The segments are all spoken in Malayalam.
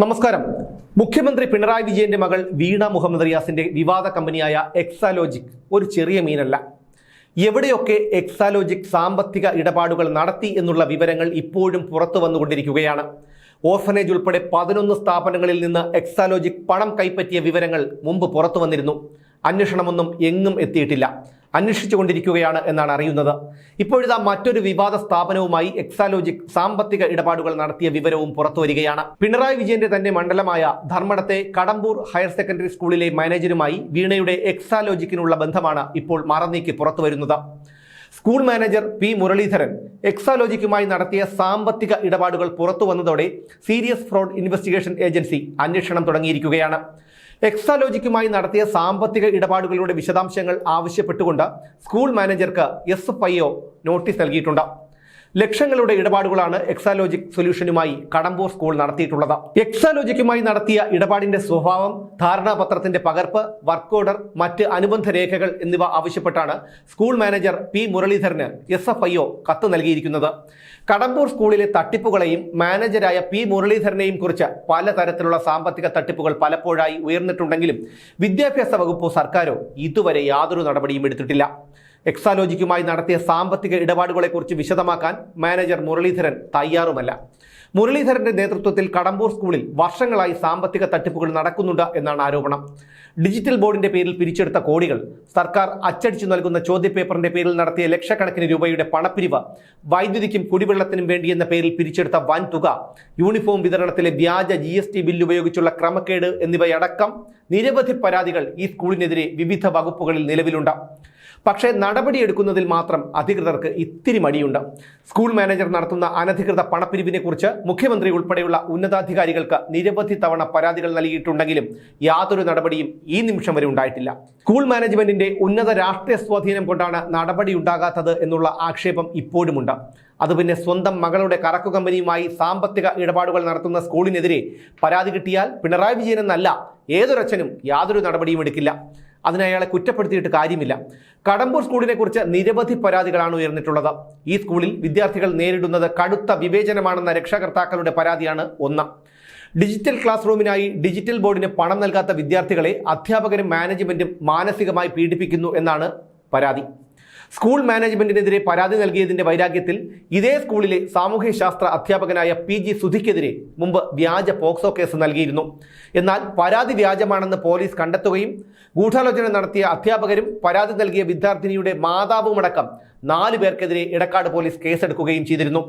നമസ്കാരം. മുഖ്യമന്ത്രി പിണറായി വിജയന്റെ മകൾ വീണ മുഹമ്മദ് റിയാസിന്റെ വിവാദ കമ്പനിയായ എക്സാലോജിക് ഒരു ചെറിയ മീനല്ല. എവിടെയൊക്കെ എക്സാലോജിക് സാമ്പത്തിക ഇടപാടുകൾ നടത്തി എന്നുള്ള വിവരങ്ങൾ ഇപ്പോഴും പുറത്തു വന്നുകൊണ്ടിരിക്കുകയാണ്. ഓർഫനേജ് ഉൾപ്പെടെ പതിനൊന്ന് സ്ഥാപനങ്ങളിൽ നിന്ന് എക്സാലോജിക് പണം കൈപ്പറ്റിയ വിവരങ്ങൾ മുമ്പ് പുറത്തു വന്നിരുന്നു. അന്വേഷണമൊന്നും എങ്ങും എത്തിയിട്ടില്ല. അന്വേഷിച്ചുകൊണ്ടിരിക്കുകയാണ് എന്നാണ് അറിയുന്നത്. ഇപ്പോഴിതാ മറ്റൊരു വിവാദ സ്ഥാപനവുമായി എക്സാലോജിക് സാമ്പത്തിക ഇടപാടുകൾ നടത്തിയ വിവരവും പുറത്തുവരികയാണ് പിണറായി വിജയന്റെ തന്നെ മണ്ഡലമായ ധർമ്മടത്തെ കടമ്പൂർ ഹയർ സെക്കൻഡറി സ്കൂളിലെ മാനേജരുമായി വീണയുടെ എക്സാലോജിക്കിനുള്ള ബന്ധമാണ് ഇപ്പോൾ മറന്നീക്കി പുറത്തുവരുന്നത് സ്കൂൾ മാനേജർ പി മുരളീധരൻ എക്സാലോജിക്കുമായി നടത്തിയ സാമ്പത്തിക ഇടപാടുകൾ പുറത്തു വന്നതോടെ സീരിയസ് ഫ്രോഡ് ഇൻവെസ്റ്റിഗേഷൻ ഏജൻസി അന്വേഷണം തുടങ്ങിയിരിക്കുകയാണ്. എക്സാലോജിക്കുമായി നടത്തിയ സാമ്പത്തിക ഇടപാടുകളുടെ വിശദാംശങ്ങൾ ആവശ്യപ്പെട്ടുകൊണ്ട് സ്കൂൾ മാനേജർക്ക് എസ് നോട്ടീസ് നൽകിയിട്ടുണ്ട്. ലക്ഷങ്ങളുടെ ഇടപാടുകളാണ് എക്സാലോജിക് സൊല്യൂഷനുമായി കടമ്പൂർ സ്കൂൾ നടത്തിയിട്ടുള്ളത്. എക്സാലോജിക്കുമായി നടത്തിയ ഇടപാടിന്റെ സ്വഭാവം ധാരണാപത്രത്തിന്റെ പകർപ്പ് വർക്ക് ഓർഡർ മറ്റ് അനുബന്ധ രേഖകൾ എന്നിവ ആവശ്യപ്പെട്ടാണ് സ്കൂൾ മാനേജർ പി മുരളീധരന് എസ് എഫ് ഐ ഒ കത്ത് നൽകിയിരിക്കുന്നത്. കടമ്പൂർ സ്കൂളിലെ തട്ടിപ്പുകളെയും മാനേജരായ പി മുരളീധരനെയും കുറിച്ച് പലതരത്തിലുള്ള സാമ്പത്തിക തട്ടിപ്പുകൾ പലപ്പോഴായി ഉയർന്നിട്ടുണ്ടെങ്കിലും വിദ്യാഭ്യാസ വകുപ്പോ സർക്കാരോ ഇതുവരെ യാതൊരു നടപടിയും എടുത്തിട്ടില്ല. എക്സാലോജിക്കുമായി നടത്തിയ സാമ്പത്തിക ഇടപാടുകളെക്കുറിച്ച് വിശദമാക്കാൻ മാനേജർ മുരളീധരൻ തയ്യാറുമല്ല. മുരളീധരന്റെ നേതൃത്വത്തിൽ കടമ്പൂർ സ്കൂളിൽ വർഷങ്ങളായി സാമ്പത്തിക തട്ടിപ്പുകൾ നടക്കുന്നുണ്ട് എന്നാണ് ആരോപണം. ഡിജിറ്റൽ ബോർഡിന്റെ പേരിൽ പിരിച്ചെടുത്ത കോടികൾ സർക്കാർ അച്ചടിച്ചു നൽകുന്ന ചോദ്യപേപ്പറിന്റെ പേരിൽ നടത്തിയ ലക്ഷക്കണക്കിന് രൂപയുടെ പണപ്പിരിവ് വൈദ്യുതിക്കും കുടിവെള്ളത്തിനും വേണ്ടി എന്ന പേരിൽ പിരിച്ചെടുത്ത വൻ തുക യൂണിഫോം വിതരണത്തിലെ വ്യാജ ജി എസ് ടി ബില്ല് ഉപയോഗിച്ചുള്ള ക്രമക്കേട് എന്നിവയടക്കം നിരവധി പരാതികൾ ഈ സ്കൂളിനെതിരെ വിവിധ വകുപ്പുകളിൽ നിലവിലുണ്ട്. പക്ഷേ നടപടിയെടുക്കുന്നതിൽ മാത്രം അധികൃതർക്ക് ഇത്തിരി മടിയുണ്ട്. സ്കൂൾ മാനേജർ നടത്തുന്ന അനധികൃത പണപ്പിരിവിനെ കുറിച്ച് മുഖ്യമന്ത്രി ഉൾപ്പെടെയുള്ള ഉന്നതാധികാരികൾക്ക് നിരവധി തവണ പരാതികൾ നൽകിയിട്ടുണ്ടെങ്കിലും യാതൊരു നടപടിയും ഈ നിമിഷം വരെ ഉണ്ടായിട്ടില്ല. സ്കൂൾ മാനേജ്മെന്റിന്റെ ഉന്നത രാഷ്ട്രീയ സ്വാധീനം കൊണ്ടാണ് നടപടി ഉണ്ടാകാത്തത് എന്നുള്ള ആക്ഷേപം ഇപ്പോഴുമുണ്ട്. അത് പിന്നെ സ്വന്തം മകളുടെ കറക്കു കമ്പനിയുമായി സാമ്പത്തിക ഇടപാടുകൾ നടത്തുന്ന സ്കൂളിനെതിരെ പരാതി കിട്ടിയാൽ പിണറായി വിജയൻ എന്നല്ല ഏതൊരച്ഛനും യാതൊരു നടപടിയും എടുക്കില്ല. അതിന് അയാളെ കുറ്റപ്പെടുത്തിയിട്ട് കാര്യമില്ല. കടമ്പൂർ സ്കൂളിനെ കുറിച്ച് നിരവധി പരാതികളാണ് ഉയർന്നിട്ടുള്ളത്. ഈ സ്കൂളിൽ വിദ്യാർത്ഥികൾ നേരിടുന്നത് കടുത്ത വിവേചനമാണെന്ന രക്ഷകർത്താക്കളുടെ പരാതിയാണ് ഒന്ന്. ഡിജിറ്റൽ ക്ലാസ് റൂമിനായി ഡിജിറ്റൽ ബോർഡിന് പണം നൽകാത്ത വിദ്യാർത്ഥികളെ അധ്യാപകരും മാനേജ്മെന്റും മാനസികമായി പീഡിപ്പിക്കുന്നു എന്നാണ് പരാതി. സ്കൂൾ മാനേജ്മെന്റിനെതിരെ പരാതി നൽകിയതിന്റെ വൈരാഗ്യത്തിൽ ഇതേ സ്കൂളിലെ സാമൂഹ്യശാസ്ത്ര അധ്യാപകനായ പി ജി സുധിക്കെതിരെ മുമ്പ് വ്യാജ പോക്സോ കേസ് നൽകിയിരുന്നു. എന്നാൽ പരാതി വ്യാജമാണെന്ന് പോലീസ് കണ്ടെത്തുകയും ഗൂഢാലോചന നടത്തിയ അധ്യാപകരും പരാതി നൽകിയ വിദ്യാർത്ഥിനിയുടെ മാതാവുമടക്കം നാലു പേർക്കെതിരെ ഇടക്കാട് പോലീസ് കേസെടുക്കുകയും ചെയ്തിരുന്നു.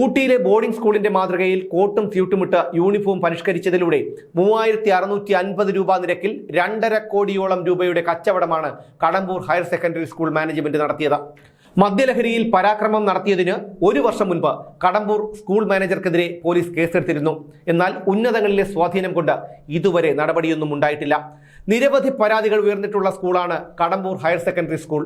ഊട്ടിയിലെ ബോർഡിംഗ് സ്കൂളിന്റെ മാതൃകയിൽ കോട്ടും സ്യൂട്ടുമിട്ട് യൂണിഫോം പരിഷ്കരിച്ചതിലൂടെ മൂവായിരത്തി അറുന്നൂറ്റി അൻപത് രൂപ നിരക്കിൽ രണ്ടര കോടിയോളം രൂപയുടെ കച്ചവടമാണ് Kadambur higher secondary school management നടത്തിയത്. മദ്യലഹരിയിൽ പരാക്രമം നടത്തിയതിന് ഒരു വർഷം മുൻപ് കടമ്പൂർ സ്കൂൾ മാനേജർക്കെതിരെ പോലീസ് കേസെടുത്തിരുന്നു. എന്നാൽ ഉന്നതങ്ങളിലെ സ്വാധീനം കൊണ്ട് ഇതുവരെ നടപടിയൊന്നും ഉണ്ടായിട്ടില്ല. നിരവധി പരാതികൾ ഉയർന്നിട്ടുള്ള സ്കൂളാണ് Kadambur higher secondary school.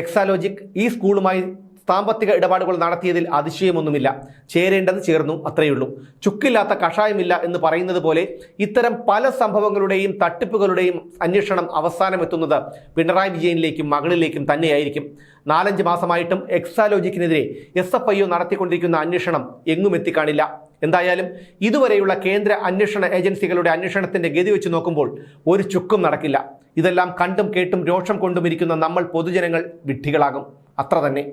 Exalogic ഈ സ്കൂളുമായി സാമ്പത്തിക ഇടപാടുകൾ നടത്തിയതിൽ അതിശയമൊന്നുമില്ല. ചേരേണ്ടത് ചേർന്നു അത്രയുള്ളൂ ചുക്കില്ലാത്ത കഷായമില്ല എന്ന് പറയുന്നത് പോലെ ഇത്തരം പല സംഭവങ്ങളുടെയും തട്ടിപ്പുകളുടെയും അന്വേഷണം അവസാനമെത്തുന്നത് പിണറായി വിജയനിലേക്കും മകളിലേക്കും തന്നെയായിരിക്കും. നാലഞ്ച് മാസമായിട്ടും എക്സാലോജിക്കിനെതിരെ എസ് എഫ് ഐ നടത്തിക്കൊണ്ടിരിക്കുന്ന അന്വേഷണം എങ്ങും എത്തിക്കാണില്ല. എന്തായാലും ഇതുവരെയുള്ള കേന്ദ്ര അന്വേഷണ ഏജൻസികളുടെ അന്വേഷണത്തിന്റെ ഗതി വെച്ച് നോക്കുമ്പോൾ ഒരു ചുക്കും നടക്കില്ല. ഇതെല്ലാം കണ്ടും കേട്ടും രോഷം കൊണ്ടും ഇരിക്കുന്ന നമ്മൾ പൊതുജനങ്ങൾ വിഡ്ഢികളാകും. അത്ര തന്നെ.